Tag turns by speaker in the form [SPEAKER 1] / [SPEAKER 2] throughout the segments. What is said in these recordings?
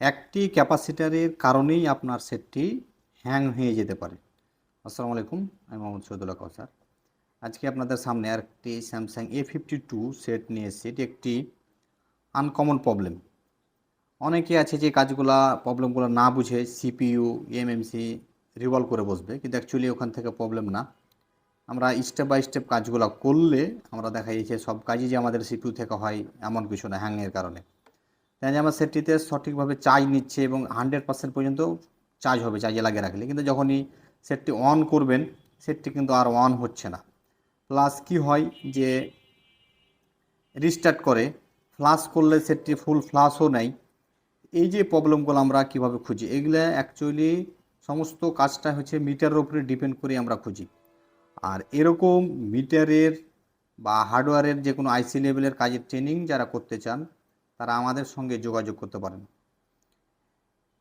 [SPEAKER 1] একটি ক্যাপাসিটারের কারণেই আপনার সেটটি হ্যাং হয়ে যেতে পারে। আসসালামু আলাইকুম, আমি মোহাম্মদ শহীদুল্লাহ কৌসার আজকে আপনাদের সামনে আরেকটি Samsung A fifty two set নিয়ে এসেছি। এটি একটি আনকমন প্রবলেম অনেকে আছে যে কাজগুলা প্রবলেমগুলো না বুঝে সিপিইউ এমএমসি রিভলভ করে বসবে, কিন্তু অ্যাকচুয়ালি ওখান থেকে প্রবলেম না। আমরা স্টেপ বাই স্টেপ কাজগুলো করলে আমরা দেখা যাচ্ছে সব কাজই যে আমাদের সিপিইউ থেকে হয়, এমন কিছু না হ্যাংয়ের কারণে। আমার সেটটিতে সঠিকভাবে চার্জ নিচ্ছে এবং হান্ড্রেড পার্সেন্ট পর্যন্ত চার্জ হবে চার্জে লাগিয়ে রাখলে। কিন্তু যখনই সেটটি অন করবেন সেটটি কিন্তু আর অন হচ্ছে না। প্লাস কি হয় যে রিস্টার্ট করে ফ্লাশ করলে সেটটি ফুল ফ্লাশও নেয়। এই যে প্রবলেমগুলো আমরা কীভাবে খুঁজি? এগুলো অ্যাকচুয়ালি সমস্ত কাজটা হচ্ছে মিটারের উপরে ডিপেন্ড করে আমরা খুঁজি। আর এরকম মিটারের বা হার্ডওয়্যারের যে কোনো আইসি লেভেলের কাজের ট্রেনিং যারা করতে চান তারা আমাদের সঙ্গে যোগাযোগ করতে পারেন।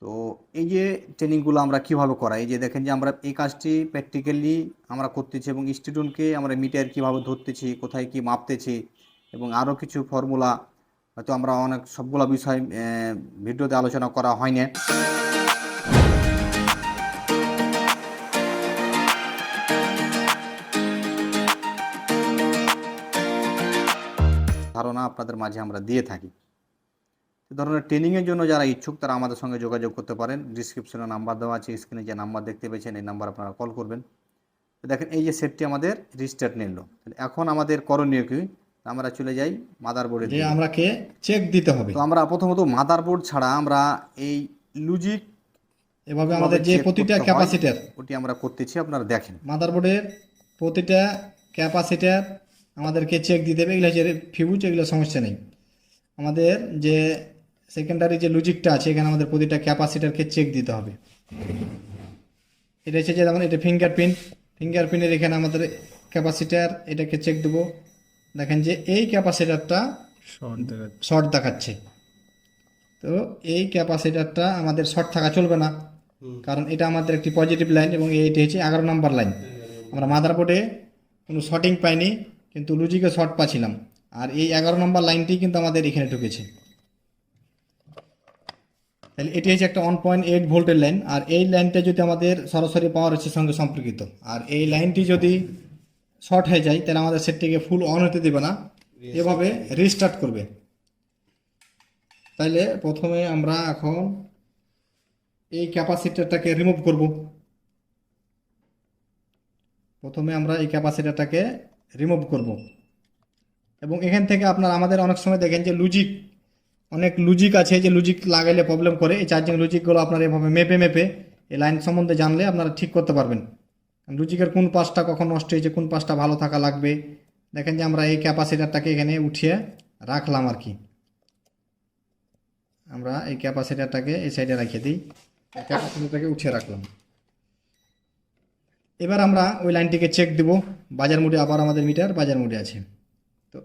[SPEAKER 1] তো এই যে ট্রেনিংগুলো আমরা কীভাবে করাই, এই যে দেখেন যে আমরা এই কাজটি প্র্যাকটিক্যালি আমরা করতেছি এবং স্টুডেন্টকে আমরা মিটার কীভাবে ধরতেছি, কোথায় কি মাপতেছি এবং আরও কিছু ফর্মুলা হয়তো আমরা অনেক সবগুলো বিষয় ভিডিওতে আলোচনা করা হয় না ধারণা আপনাদের মাঝে আমরা দিয়ে থাকি। ধরনের ট্রেনিংয়ের জন্য যারা ইচ্ছুক তারা আমাদের সঙ্গে যোগাযোগ করতে পারেন। ডিসক্রিপশনে নাম্বার দেওয়া আছে স্ক্রিনে যে নাম্বার দেখতে পেয়েছেন এই নাম্বার আপনারা কল করবেন। দেখেন এই যে সেটটি আমাদের রিস্টার্ট নিল। এখন আমাদের করণীয় কি? আমরা চলে যাই মাদারবোর্ডে
[SPEAKER 2] যে আমরাকে চেক দিতে হবে।
[SPEAKER 1] তো আমরা প্রথমত মাদারবোর্ড ছাড়া আমরা এই লুজিক
[SPEAKER 2] এভাবে আমাদের যে প্রতিটা ক্যাপাসিটার
[SPEAKER 1] ওটি আমরা করতেছি আপনারা দেখেন।
[SPEAKER 2] মাদারবোর্ডের প্রতিটা ক্যাপাসিটার আমাদেরকে চেক দিতে হবে। এগুলো হচ্ছে ফিউজ এগুলো সমস্যা নেই। আমাদের যে সেকেন্ডারি যে লজিকটা আছে এখানে আমাদের প্রতিটা ক্যাপাসিটারকে চেক দিতে হবে। এটা হচ্ছে যে যেমন এটা ফিঙ্গারপ্রিন্ট ফিঙ্গারপ্রিন্টের এখানে আমাদের ক্যাপাসিটার এটাকে চেক দেবো। দেখেন যে এই ক্যাপাসিটারটা শর্ট দেখাচ্ছে। তো এই ক্যাপাসিটারটা আমাদের শর্ট থাকা চলবে না। কারণ এটা আমাদের একটি পজিটিভ লাইন এবং এইটি হচ্ছে এগারো নাম্বার লাইন আমরা মাদারবোর্ডে কোনো শর্টিং পাইনি কিন্তু লুজিকে শর্ট পাচ্ছিলাম। আর এই এগারো নম্বর লাইনটি কিন্তু আমাদের এখানে ঢুকেছে। তাহলে এটি হচ্ছে একটা ওয়ান পয়েন্ট এইট ভোল্টের লাইন আর এই লাইনটা যদি আমাদের সরাসরি পাওয়ার হচ্ছে সঙ্গে সম্পর্কিত আর এই লাইনটি যদি শর্ট হয়ে যায় তাহলে আমাদের সেটটিকে ফুল অন হতে দেবে না এভাবে রিস্টার্ট করবে। তাইলে প্রথমে আমরা এখন এই ক্যাপাসিটারটাকে রিমুভ করব। প্রথমে আমরা এই ক্যাপাসিটারটাকে রিমুভ করব। এবং এখান থেকে আপনার আমাদের অনেক সময় দেখেন যে লুজিক অনেক লুজিক আছে, যে লুজিক লাগাইলে প্রবলেম করে। এই চার্জিং লুজিকগুলো আপনার এভাবে মেপে মেপে এই লাইন সম্বন্ধে জানলে আপনারা ঠিক করতে পারবেন। লুজিকের কোন পাশটা কখন নষ্ট হয়েছে, কোন পাশটা ভালো থাকা লাগবে? দেখেন যে আমরা এই ক্যাপাসিটারটাকে এখানে উঠিয়ে রাখলাম আর কি। আমরা এই ক্যাপাসিটারটাকে এই সাইডে রেখে দিই। ক্যাপাসিটারটাকে উঠিয়ে রাখলাম। এবার আমরা ওই লাইনটিকে চেক দিব। বাজার মুডে আবার আমাদের মিটার বাজার মুডে আছে তো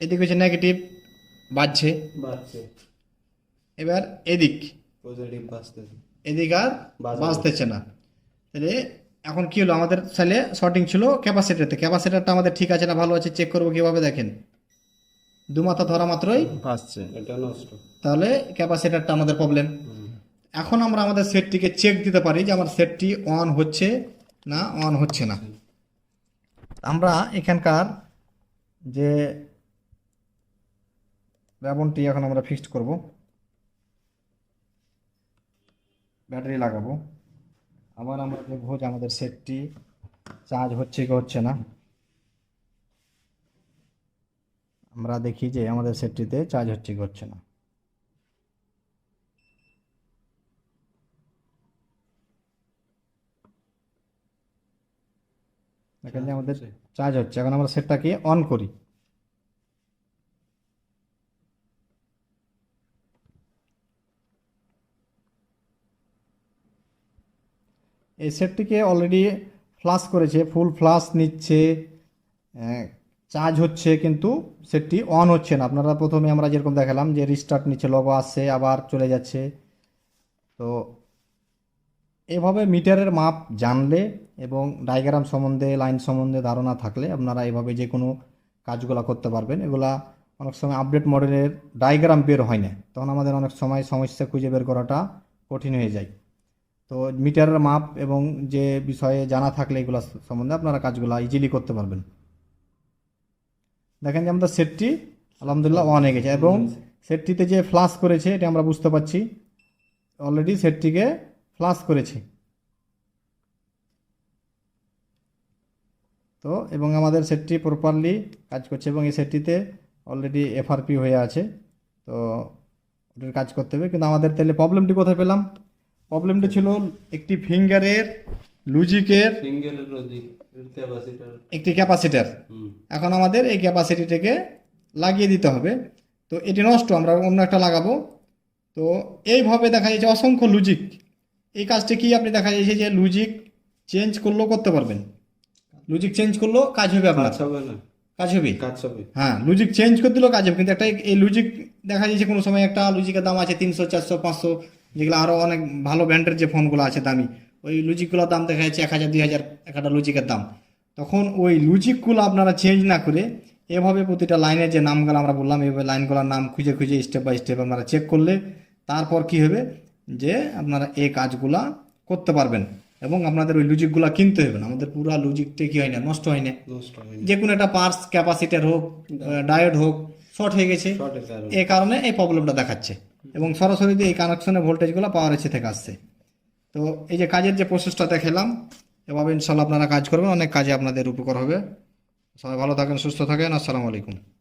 [SPEAKER 2] এদিকে হচ্ছে নেগেটিভ বাজছে।
[SPEAKER 3] বাড়ছে
[SPEAKER 2] এবার এদিক।
[SPEAKER 3] পজিটিভ বাড়তেছে
[SPEAKER 2] এদিক আর বাঁচতেছে না। তাহলে এখন কি হলো? আমাদের তাহলে শর্টিং ছিল ক্যাপাসিটারতে ক্যাপাসিটারটা আমাদের ঠিক আছে না ভালো আছে চেক করব কীভাবে দেখেন। দু মাথা ধরা মাত্রই
[SPEAKER 3] বাড়ছে এটা নষ্ট।
[SPEAKER 2] তাহলে ক্যাপাসিটারটা আমাদের প্রবলেম এখন আমরা আমাদের সেটটিকে চেক দিতে পারি যে আমার সেটটি অন হচ্ছে না অন হচ্ছে না। আমরা এখানকার যে র্যাবনটি এখন আমরা ফিক্সড করব। ব্যাটারি লাগাবো। আবার আমরা দেখব যে আমাদের সেটটি চার্জ হচ্ছে কি হচ্ছে না। আমরা দেখি যে আমাদের সেটটিতে চার্জ হচ্ছে কি হচ্ছে না। আমাদের চার্জ হচ্ছে। এখন আমরা সেটটাকে অন করি। এই সেটটিকে অলরেডি ফ্লাশ করেছে ফুল ফ্লাশ নিচ্ছে চার্জ হচ্ছে, কিন্তু সেটটি অন হচ্ছে না। আপনারা প্রথমে আমরা যেরকম দেখালাম যে রিস্টার্ট নিচ্ছে লগো আসছে, আবার চলে যাচ্ছে। তো এভাবে মিটারের মাপ জানলে এবং ডায়াগ্রাম সম্বন্ধে লাইন সম্বন্ধে ধারণা থাকলে আপনারা এভাবে যে কোনো কাজগুলো করতে পারবেন। এগুলা অনেক সময় আপডেট মডেলের ডায়াগ্রাম বের হয় না। তখন আমাদের অনেক সময় সমস্যা খুঁজে বের করাটা কঠিন হয়ে যায়। তো মিটারের মাপ এবং যে বিষয়ে জানা থাকলে এগুলো সম্বন্ধে আপনারা কাজগুলো ইজিলি করতে পারবেন। দেখেন যে আমাদের সেটটি আলহামদুলিল্লাহ অন হয়ে গেছে এবং সেটটিতে যে ফ্লাশ করেছে, এটা আমরা বুঝতে পারছি। অলরেডি সেটটিকে ফ্লাশ করেছে। তো এবং আমাদের সেটটি প্রপারলি কাজ করছে এবং এই সেটটিতে অলরেডি এফআরপি হয়ে আছে। তো ওটার কাজ করতে হবে। কিন্তু আমাদের তাহলে প্রবলেমটি কোথায় পেলাম? প্রবলেমটি ছিল একটি ফিঙ্গারের লুজিকের
[SPEAKER 3] সিঙ্গেল লজিক ক্যাপাসিটার
[SPEAKER 2] একটি ক্যাপাসিটার এখন আমাদের এই ক্যাপাসিটিটাকে লাগিয়ে দিতে হবে। তো এটি নষ্ট আমরা অন্য একটা লাগাবো। তো এইভাবে দেখা যাচ্ছে অসংখ্য লুজিক এই কাজটি কি আপনি দেখা যাচ্ছে যে লুজিক চেঞ্জ করলেও করতে পারবেন। লুজিক চেঞ্জ করলেও কাজ হবে আপনার।
[SPEAKER 3] কাজ হবে না।
[SPEAKER 2] কাজ হবে?
[SPEAKER 3] কাজ হবে।
[SPEAKER 2] হ্যাঁ লুজিক চেঞ্জ করে দিলেও কাজ হবে। কিন্তু একটা এই লুজিক দেখা যাচ্ছে কোনো সময় একটা লুজিকের দাম আছে তিনশো চারশো পাঁচশো। যেগুলো আরও অনেক ভালো ব্র্যান্ডের যে ফোনগুলো আছে দামি ওই লুজিকগুলোর দাম দেখা যাচ্ছে এক হাজার দুই হাজার একটা লুজিকের দাম। তখন ওই লুজিকগুলো আপনারা চেঞ্জ না করে এভাবে প্রতিটা লাইনের যে নামগুলো আমরা বললাম এইভাবে লাইনগুলোর নাম খুঁজে খুঁজে স্টেপ বাই স্টেপ আপনারা চেক করলে তারপর কি হবে? যে আপনারা এই কাজগুলা করতে পারবেন এবং আপনাদের ওই লুজিকগুলো কিনতে হবে না। আমাদের পুরো লুজিকটা কি হয় না নষ্ট হয় না। যে কোনো একটা পার্স ক্যাপাসিটার হোক ডায়োড হোক শর্ট হয়ে গেছে।
[SPEAKER 3] এ কারণে
[SPEAKER 2] এই কারণে এই প্রবলেমটা দেখাচ্ছে। এবং সরাসরি এই কানেকশনের ভোল্টেজগুলো পাওয়ার এসে থেকে আসছে তো এই যে কাজের যে প্রসেসটা দেখালাম এভাবে ইনশাল্লাহ আপনারা কাজ করবেন। অনেক কাজে আপনাদের উপকার হবে। সবাই ভালো থাকেন সুস্থ থাকেন। আসসালামু আলাইকুম।